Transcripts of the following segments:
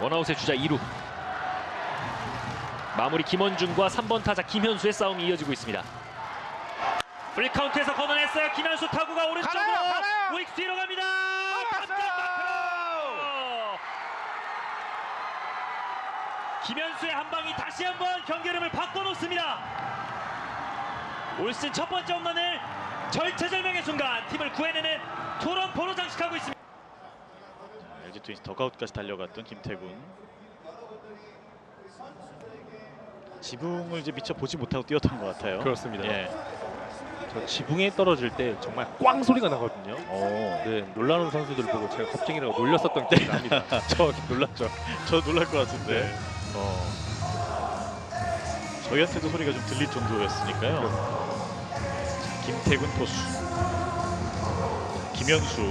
원아웃의 주자 2루. 마무리 김원중과 3번 타자 김현수의 싸움이 이어지고 있습니다. 풀카운트에서 걷어냈어요. 김현수 타구가 오른쪽으로 가나요? 가나요? 우익 뒤로 갑니다. 마크로. 김현수의 한 방이 다시 한번 경기 흐름을 바꿔놓습니다. 올 시즌 첫 번째 홈런을 절체절명의 순간 팀을 구해내는 토론포로 장식하고 있습니다. LG 트윈스 더가웃까지 달려갔던 김태군 지붕을 이제 미처 보지 못하고 뛰었던 것 같아요. 그렇습니다. 예. 저 지붕에 떨어질 때 정말 꽝 소리가 나거든요. 오. 네, 놀라는 선수들 보고 제가 겁쟁이라고 놀렸었던 기억이 납니다. 저 놀랐죠. 저 놀랄 것 같은데. 네. 어. 저희한테도 소리가 좀 들릴 정도였으니까요. 김태군 포수, 김현수,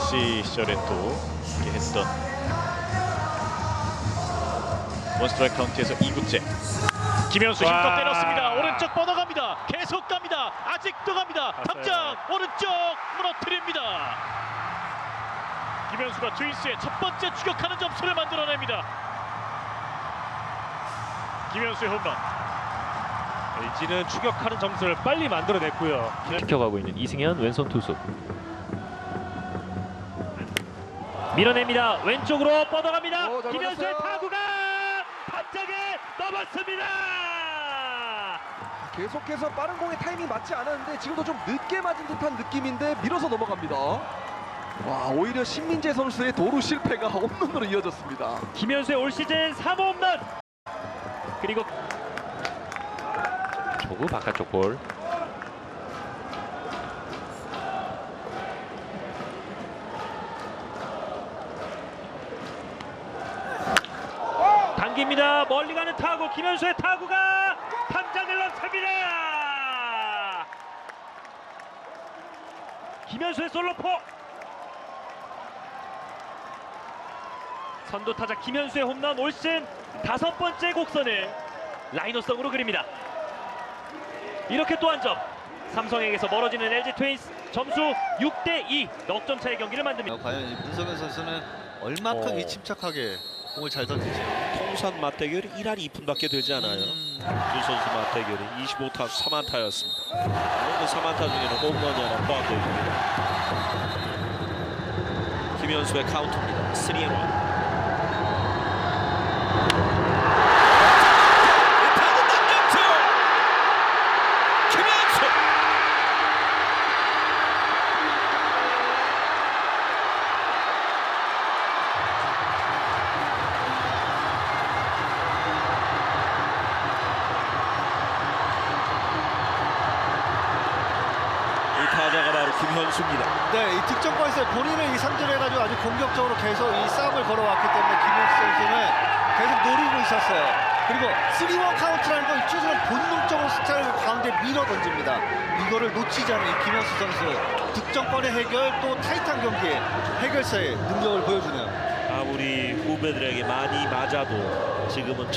NC 시절에 또 이렇게 했던 원스트라이크 카운트에서 2구째. 김현수 힘껏 와. 때렸습니다. 오른쪽 뻗어갑니다. 계속 갑니다. 아직도 갑니다. 탑장 오른쪽 무너뜨립니다. 김현수가 트윈스의 첫 번째 추격하는 점수를 만들어냅니다. 김현수의 홈런. LG는 추격하는 점수를 빨리 만들어냈고요. 지켜가고 있는 이승현 왼손 투수 밀어냅니다 왼쪽으로 뻗어갑니다 오, 잘 김현수의. 타구가 바짝에 넘었습니다 계속해서 빠른 공의 타이밍 맞지 않았는데 지금도 좀 늦게 맞은 듯한 느낌인데 밀어서 넘어갑니다. 와 오히려 신민재 선수의 도루 실패가 홈런으로 이어졌습니다. 김현수의 올 시즌 3호 홈런 그리고 초구 바깥쪽 볼 당깁니다 멀리 가는 타구 김현수의 타구가 탐장을 넘습니다 김현수의 솔로포 선두 타자 김현수의 홈런 올 시즌 다섯 번째 곡선을 라이너성으로 그립니다. 이렇게 또 한 점. 삼성에게서 멀어지는 LG 트윈스 점수 6대 2 넉 점 차의 경기를 만듭니다. 어, 과연 이 문성현 선수는 얼마큼 어. 이 침착하게 공을 잘 던지지? 통산 맞대결이 1할 2푼밖에 되지 않아요. 두 선수 맞대결이 25타 3안타였습니다. 그 3안타 중에는 홈런이 하나 포함되어 있습니다. 김현수의 카운트입니다. 3앤 1. 김현수! 이 타자가 바로 김현수입니다. 네, 이 득점권에서 본인을 이 상대해가지고 아주 공격적으로 계속 이 싸움을 걸어왔기 때문에 김현수 선수는 계속 노리고 있었어요. 그리고 3원 카운트라는 건 투수는 본능적으로 스타일을 가운데 밀어 던집니다. 이거를 놓치지 않은 이 김현수 선수 득점권의 해결 또 타이트한 경기에 해결사의 능력을 보여주네요. 아무리 후배들에게 많이 맞아도 지금은